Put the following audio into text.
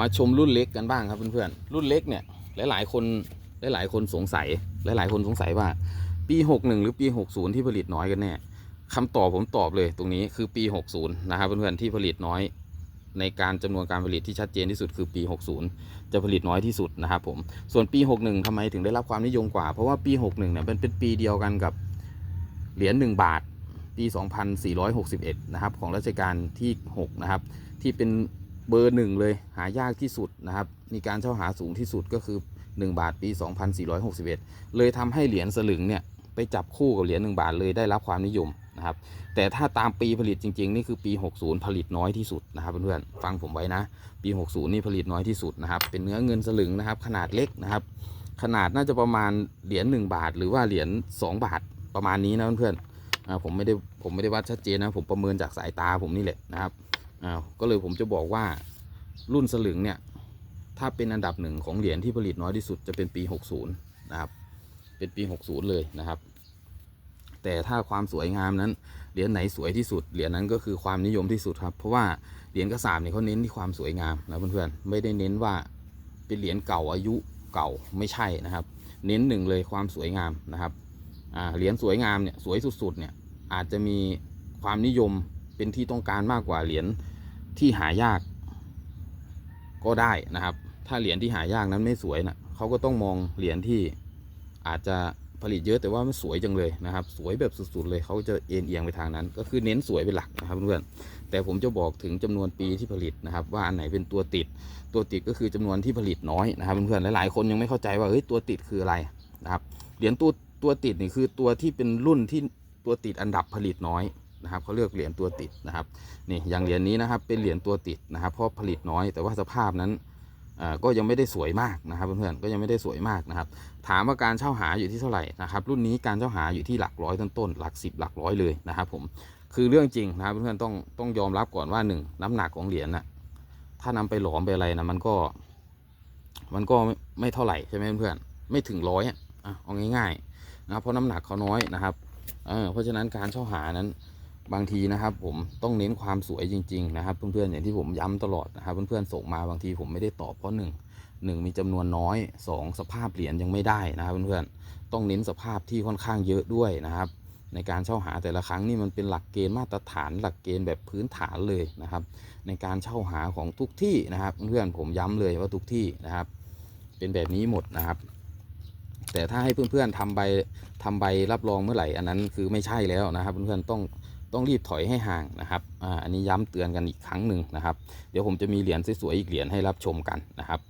มาชมรุ่นเล็กกันบ้างครับเพื่อนๆ รุ่นเล็กเนี่ยหลายๆคนหลายๆคนสงสัย หลายๆคนสงสัยว่า ปี 61 หรือปี 60 ที่ผลิตน้อยกันแน่คำตอบผมตอบเลยตรงนี้คือปี 60 นะครับเพื่อนๆที่ผลิตน้อย ในการจำนวนการผลิตที่ชัดเจนที่สุดคือปี 60 จะผลิตน้อยที่สุดนะครับผมส่วนปี 61ทำไมถึงได้รับความนิยมกว่า เพราะว่าปี 61 เนี่ยเป็นเป็นปีเดียวกันกับเหรียญ1บาทปี 2461 นะครับของรัชกาลที่ 6 นะครับ ที่เป็น เบอร์หนึ่งเลยหายากที่สุดนะครับ มีการเช่าหาสูงที่สุดก็คือ 1 บาทปี 2461 เลยทำให้เหรียญสลึงเนี่ยไปจับคู่กับเหรียญ1บาทเลยได้รับความนิยมนะครับ แต่ถ้าตามปีผลิตจริงๆ นี่คือปี 60 ผลิตน้อยที่สุดนะครับเพื่อนๆฟังผมไว้นะ ปี 60 นี่ผลิตน้อยที่สุดนะครับ เป็นเนื้อเงินสลึงนะครับ ขนาดเล็กนะครับ ขนาดน่าจะประมาณเหรียญ1บาท หรือว่าเหรียญ2บาทประมาณนี้นะเพื่อนๆผมไม่ได้ผมไม่ได้วัดชัดเจนนะผมประเมินจากสายตาผมนี่แหละนะครับ อ้าวก็เลยผมจะบอกว่ารุ่นสลึงเนี่ย ถ้าเป็นอันดับหนึ่งของเหรียญที่ผลิตน้อยที่สุดจะเป็นปี 60 นะครับ เป็นปี 60 เลยนะครับ แต่ถ้าความสวยงามนั้น เหรียญไหนสวยที่สุด เหรียญนั้นก็คือความนิยมที่สุดครับ เพราะว่าเหรียญกระสาบเนี่ยเขาเน้นที่ความสวยงามนะเพื่อนๆ ไม่ได้เน้นว่าเป็นเหรียญเก่าอายุเก่าไม่ใช่นะครับ เน้นหนึ่งเลยความสวยงามนะครับเหรียญสวยงามเนี่ยสวยสุดๆเนี่ยอาจจะมีความนิยมเป็นที่ต้องการมากกว่าเหรียญ ที่หายาก ก็ได้นะครับ ถ้าเหรียญที่หายากนั้นไม่สวยนะเขาก็ต้องมองเหรียญที่อาจจะผลิตเยอะแต่ว่ามันสวยจังเลยนะครับ สวยแบบสุดๆเลยเขาจะเอ็นเอียงไปทางนั้น ก็คือเน้นสวยเป็นหลักนะครับเพื่อนๆแต่ผมจะบอกถึงจำนวนปีที่ผลิตนะครับ ว่าอันไหนเป็นตัวติด ตัวติดก็คือจำนวนที่ผลิตน้อยนะครับเพื่อนๆหลายๆคนยังไม่เข้าใจว่าเฮ้ยตัวติดคืออะไรนะครับเหรียญตัวตัวติดนี่คือตัวที่เป็นรุ่นที่ตัวติดอันดับผลิตน้อย นะครับเขาเรียกเหรียญตัวติดนะครับนี่อย่างเหรียญนี้นะครับเป็นเหรียญตัวติดนะครับเพราะผลิตน้อยแต่ว่าสภาพนั้นอ่าก็ยังไม่ได้สวยมากนะครับเพื่อนๆก็ยังไม่ได้สวยมากนะครับ ถามว่าการเช่าหาอยู่ที่เท่าไหร่นะครับรุ่นนี้การเช่าหาอยู่ที่หลักร้อยต้นๆหลักสิบหลักร้อยเลยนะครับผมคือเรื่องจริงนะครับเพื่อนๆต้องต้องยอมรับก่อนว่าหนึ่งน้ำหนักของเหรียญน่ะถ้านำไปหลอมไปอะไรนะมันก็มันก็ไม่ไม่เท่าไหร่ใช่ไหมเพื่อนๆไม่ถึงร้อยอะเอาง่ายๆนะครับเพราะน้ำหนักเขาน้อยนะครับเออเพราะฉะนั้นการเช่าหานั้น บางทีนะครับผมต้องเน้นความสวยจริง ๆ นะครับ เพื่อนๆอย่างที่ผมย้ำตลอดนะครับ เพื่อนๆส่งมาบางทีผมไม่ได้ตอบเพราะหนึ่งหนึ่งมีจำนวนน้อยสองสภาพเหรียญยังไม่ได้นะครับเพื่อนๆต้องเน้นสภาพที่ค่อนข้างเยอะด้วยนะครับ ในการเช่าหาแต่ละครั้งนี่มันเป็นหลักเกณฑ์มาตรฐาน หลักเกณฑ์แบบพื้นฐานเลยนะครับ ในการเช่าหาของทุกที่นะครับเพื่อนๆผมย้ำเลยว่าทุกที่นะครับ เป็นแบบนี้หมดนะครับแต่ถ้าให้เพื่อนๆทำใบทำใบรับรองเมื่อไหร่อันนั้นคือไม่ใช่แล้วนะครับ เพื่อนๆต้อง ต้องรีบถอยให้ห่างนะครับอ่าอันนี้ย้ำเตือนกันอีกครั้งหนึ่งนะครับ เดี๋ยวผมจะมีเหรียญสวยๆอีกเหรียญให้รับชมกันนะครับ